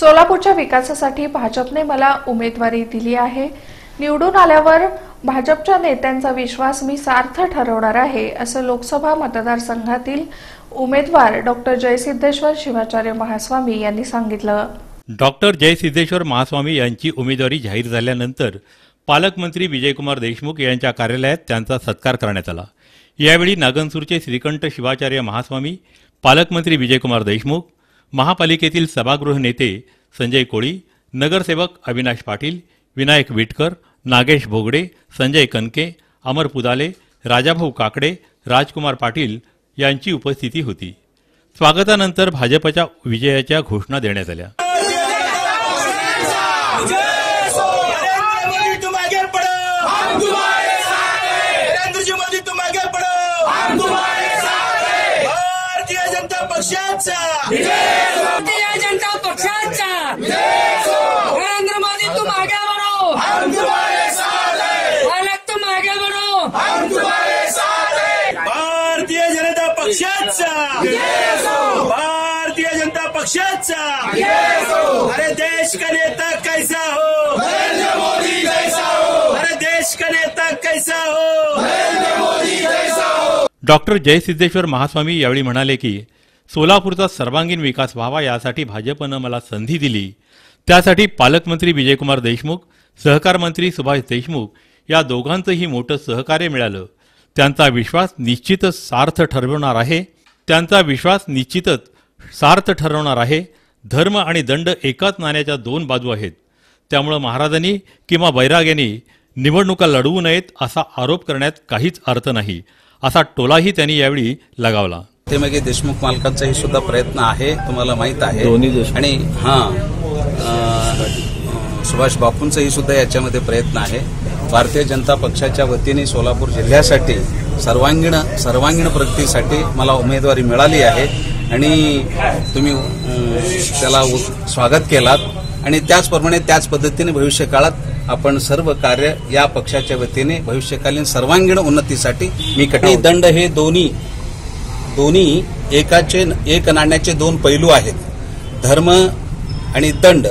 सोलापूरच्या विकासासाठी भाजपने मला उमेदवारी दिली आहे. निवडून आल्यावर भाजपच्या नेत्यांचा विश्वास मी सार्थ ठरवणार आहे असं लोकसभा मतदारसंघातील उमेदवार डॉक्टर जयसिद्धेश्वर शिवाचार्य महास्वामी यांनी सांगितलं. डॉक्टर जयसिद्धेश्वर महास्वामी यांची उमेदवारी जाहीर झाल्यानंतर पालकमंत्री विजयकुमार देशमुख यांच्या कार्यालयात त्यांचा सत्कार करण्यात आला. यावेळी नागनसूरचे श्रीकंठ शिवाचार्य महास्वामी पालकमंत्री विजयकुमार देशमुख महापालिकेतील सभागृह नेते संजय कोळी नगरसेवक अविनाश पाटील विनायक विटकर नागेश भोगडे संजय कनके अमर पुदाले राजाभाऊ काकडे राजकुमार पाटील यांची उपस्थिती होती. स्वागतानंतर भाजपच्या विजयाच्या घोषणा देण्यात आल्या नरेंद्र मोदी तुम आगे बढ़ो हम तुम्हारे साथ हैं नरेंद्र जी मोदी तुम आगे बढ़ो हम तुम्हारे साथ हैं भारतीय जनता पक्षाचा भारतीय जनता पक्षाचा नरेंद्र मोदी तुम आगे बढ़ो हम तुम्हारे साथ हैं पालक तुम आगे बढ़ो हम तुम्हारे साथ हैं भारतीय जनता पक्षाचा. भारतीय जनता पक्षाचा. अरे देश का नेता कैसा हो? नरेंद्र मोदी कैसा हो. अरे देश का नेता कैसा हो? नरेंद्र मोदी कैसा हो. डॉक्टर जयसिद्धेश्वर महास्वामी यावेळी म्हणाले की सोलापूरचा सर्वांगीण विकास व्हावा यासाठी भाजपनं मला संधी दिली. त्यासाठी पालकमंत्री विजयकुमार देशमुख सहकार मंत्री सुभाष देशमुख या दोघांचंही मोठं सहकार्य मिळालं. त्यांचा विश्वास निश्चितच सार्थ ठरवणार आहे. त्यांचा विश्वास निश्चितच सार्थ ठरवणार आहे. धर्म आणि दंड एकाच नाण्याच्या दोन बाजू आहेत. त्यामुळं महाराजांनी किंवा बैराग्यांनी निवडणुका लढवू नयेत असा आरोप करण्यात काहीच अर्थ नाही. असा टोलाही त्यांनी यावेळी लगावला. ते मागे देशमुख मालकांचाही सुद्धा प्रयत्न आहे तुम्हाला माहीत आहे. आणि हा सुभाष बापूंचाही सुद्धा याच्यामध्ये प्रयत्न आहे. भारतीय जनता पक्षाच्या वतीने सोलापूर जिल्ह्यासाठी सर्वांगीण सर्वांगीण प्रगतीसाठी मला उमेदवारी मिळाली आहे. आणि तुम्ही त्याला स्वागत केलात. आणि त्याचप्रमाणे त्याच पद्धतीने भविष्यकाळात आपण सर्व कार्य या पक्षाच्या वतीने भविष्यकालीन सर्वांगीण उन्नतीसाठी मी कटी दंड हे दोन्ही दोन्ही एकाचे एक नाण्याचे दोन पैलू आहेत. धर्म आणि दंड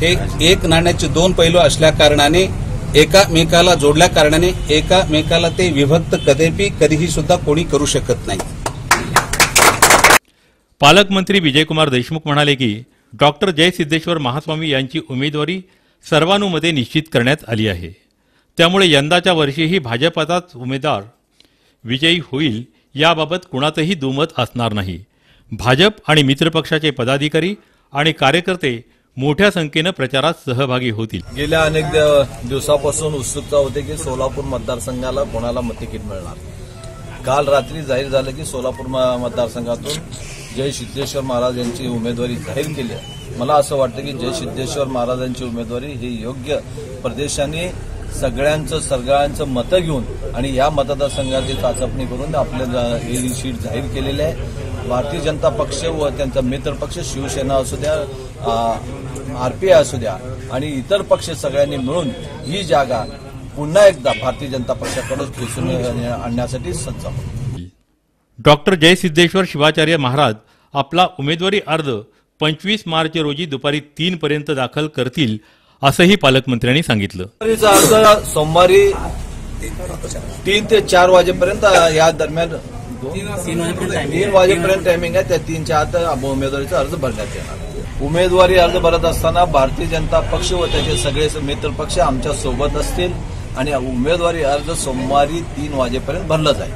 हे एक नाण्याचे दोन पैलू असल्या कारणाने एकामेकाला जोडल्या कारणाने एकामेकाला ते विभक्त कधीही कधीही सुद्धा कोणी करू शकत नाही. पालकमंत्री विजयकुमार देशमुख म्हणाले की डॉक्टर जयसिद्धेश्वर महास्वामी यांची उमेदवारी सर्वानुमते निश्चित करण्यात आली आहे. त्यामुळे यंदाच्या वर्षीही भाजपाचाच उमेदवार विजयी होईल याबाबत कुणातही दुमत असणार नाही. भाजप आणि मित्रपक्षाचे पदाधिकारी आणि कार्यकर्ते मोठ्या संख्येनं प्रचारात सहभागी होतील. गेल्या अनेक दिवसापासून उत्सुकता होते की सोलापूर मतदारसंघाला कोणाला तिकीट मिळणार? काल रात्री जाहीर झालं की सोलापूर म- मतदारसंघातून जय सिद्धेश्वर महाराज यांची उमेदवारी जाहीर केली आहे. मला असं वाटतं की जय सिद्धेश्वर महाराजांची उमेदवारी ही योग्य प्रदेशाने सगळ्यांचं सगळ्यांचं मतं घेऊन आणि या मतदारसंघाची चाचपणी करून आपलं ही शीट जाहीर केलेली आहे. भारतीय जनता पक्ष व त्यांचा मित्र पक्ष शिवसेना असू द्या आरपीआय असू द्या आणि इतर पक्ष सगळ्यांनी मिळून ही जागा पुन्हा एकदा भारतीय जनता पक्षाकडून खेचून आणण्यासाठी सज्ज डॉक्टर जयसिद्धेश्वर शिवाचार्य महाराज आपला उमेदवारी अर्ज पंचवीस मार्च रोजी दुपारी तीन पर्यंत दाखल करतील असंही पालकमंत्र्यांनी सांगितलं. सोमवारी तीन ते चार वाजेपर्यंत या दरम्यान तीन वाजेपर्यंत टायमिंग आहे. त्या तीनच्या आत उमेदवारीचा अर्ज भरण्यात येणार उमेदवारी अर्ज भरत असताना भारतीय जनता पक्ष व त्याचे सगळे मित्र पक्ष आमच्यासोबत असतील आणि उमेदवारी अर्ज सोमवारी तीन वाजेपर्यंत भरला जाईल.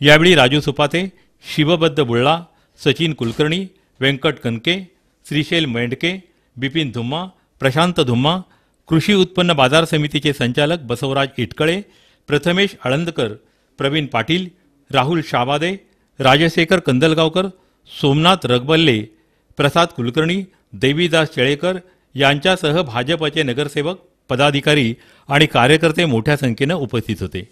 यावेळी राजू सुपाते शिवबद्ध बुळ्ळा सचिन कुलकर्णी व्यंकट कनके श्रीशैल मेंढके बिपिन धुम्मा प्रशांत धुम्मा कृषी उत्पन्न बाजार समितीचे संचालक बसवराज इटकळे प्रथमेश आळंदकर प्रवीण पाटील राहुल शाबादे राजशेखर कंदलगावकर सोमनाथ रगबल्ले प्रसाद कुलकर्णी देवीदास चेळेकर यांच्यासह भाजपचे नगरसेवक पदाधिकारी आणि कार्यकर्ते मोठ्या संख्येनं उपस्थित होते.